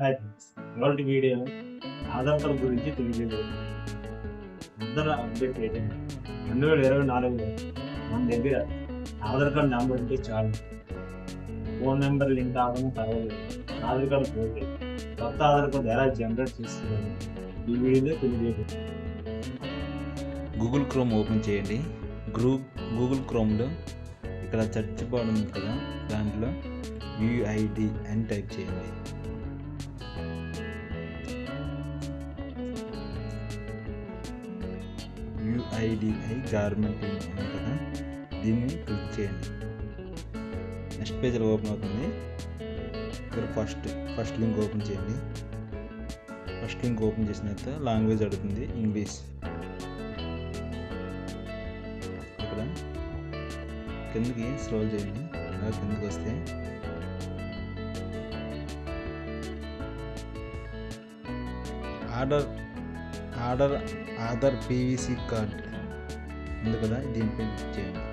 Hi ఇవాళ video Aadhaar గురించి తెలియజేయలేదు అందరూ అప్డేట్ ఏంటంటే రెండు వేల ఇరవై నాలుగులో మన దగ్గర ఆధార్ కార్డు నెంబర్ ఉంటే చాలు. ఫోన్ నెంబర్ లింక్ అవ్వడం పర్వాలేదు. ఆధార్ కార్డు పోతే కొత్త ఆధార్ కార్డు ఎలా జనరేట్ చేస్తున్నాను ఈ వీడియోలో తెలియజేయలేదు గూగుల్ క్రోమ్ ఓపెన్ చేయండి. గ్రూ గూగుల్ క్రోమ్లో ఇక్కడ చర్చ్ బాడు ఉంది కదా. దాంట్లో యుఐడి అని టైప్ చేయండి. ఐడిఐ గార్మెంట్ ఉంది కదా దీన్ని క్లిక్ చేయండి. నెక్స్ట్ పేజ్లో ఓపెన్ అవుతుంది. ఇక్కడ ఫస్ట్ ఫస్ట్ లింక్ ఓపెన్ చేయండి. ఫస్ట్ లింక్ ఓపెన్ చేసిన తర్వాత లాంగ్వేజ్ అడుగుతుంది ఇంగ్లీష్ ఇక్కడ కిందకి స్క్రోల్ చేయండి. ఇలా కిందకి వస్తే order order Aadhaar PVC card. ఉంది కదా దీనిపై క్లిక్ చేయండి.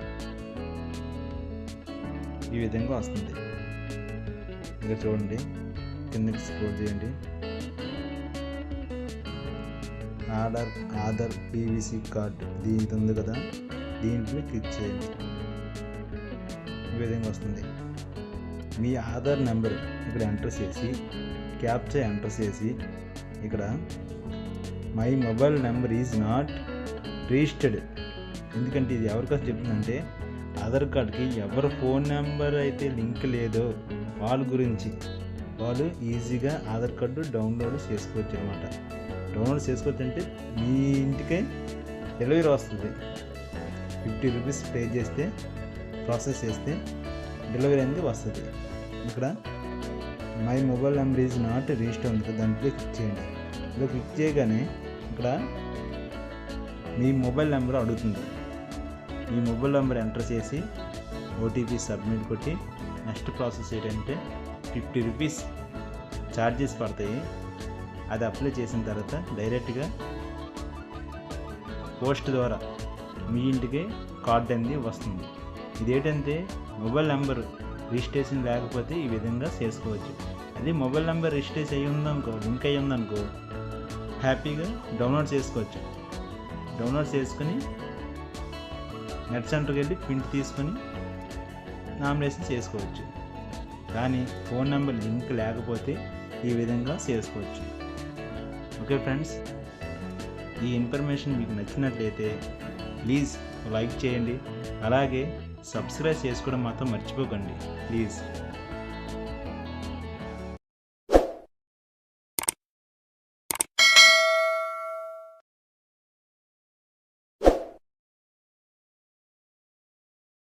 ఈ విధంగా వస్తుంది. ఇక్కడ చూడండి కిందకి స్క్రోల్ చేయండి. ఆర్డర్ ఆధార్ పీవీసీ కార్డ్ దీనికి ఉంది కదా దీనిపై క్లిక్ చేయండి. ఈ విధంగా వస్తుంది. మీ ఆధార్ నెంబర్ ఇక్కడ ఎంటర్ చేసి క్యాప్చా ఎంటర్ చేసి ఇక్కడ my mobile number is not registered. ఎందుకంటే ఇది ఎవరికోసం చెప్తుందంటే ఆధార్ కార్డ్కి ఎవరి ఫోన్ నెంబర్ అయితే లింక్ లేదో వాళ్ళ గురించి. వాళ్ళు ఈజీగా ఆధార్ కార్డు డౌన్లోడ్ చేసుకోవచ్చు అనమాట డౌన్లోడ్ చేసుకోవచ్చు అంటే మీ ఇంటికే డెలివరీ వస్తుంది. ఫిఫ్టీ రూపీస్ పే చేస్తే ప్రాసెస్ చేస్తే డెలివరీ అనేది వస్తుంది. ఇక్కడ my mobile number is not register ఉంది కదా దాంట్లో క్లిక్ చేయండి. ఇలా క్లిక్ చేయగానే ఇక్కడ మీ మొబైల్ నెంబర్ అడుగుతుంది. మీ మొబైల్ నెంబర్ ఎంటర్ చేసి ఓటీపీ సబ్మిట్ కొట్టి నెక్స్ట్ ప్రాసెస్ ఏంటంటే ఫిఫ్టీ రూపీస్ ఛార్జెస్ పడతాయి. అది అప్లై చేసిన తర్వాత డైరెక్ట్గా పోస్ట్ ద్వారా మీ ఇంటికి కార్డు అనేది వస్తుంది. ఇదేంటంటే మొబైల్ నెంబర్ రిజిస్ట్రేషన్ లేకపోతే ఈ విధంగా చేసుకోవచ్చు. అదే మొబైల్ నెంబర్ రిజిస్ట్రేషన్ అయ్యి ఉందనుకో లింక్ అయ్యి ఉందనుకో హ్యాపీగా డౌన్లోడ్ చేసుకోవచ్చు. డౌన్లోడ్ చేసుకొని నెట్ సెంటర్కి వెళ్ళి ప్రింట్ తీసుకొని నామినేషన్ చేసుకోవచ్చు. కానీ ఫోన్ నెంబర్ లింక్ లేకపోతే ఈ విధంగా చేసుకోవచ్చు. ఓకే ఫ్రెండ్స్ ఈ ఇన్ఫర్మేషన్ మీకు నచ్చినట్లయితే ప్లీజ్ లైక్ చేయండి. అలాగే సబ్స్క్రైబ్ చేసుకోవడం మాత్రం మర్చిపోకండి. ప్లీజ్.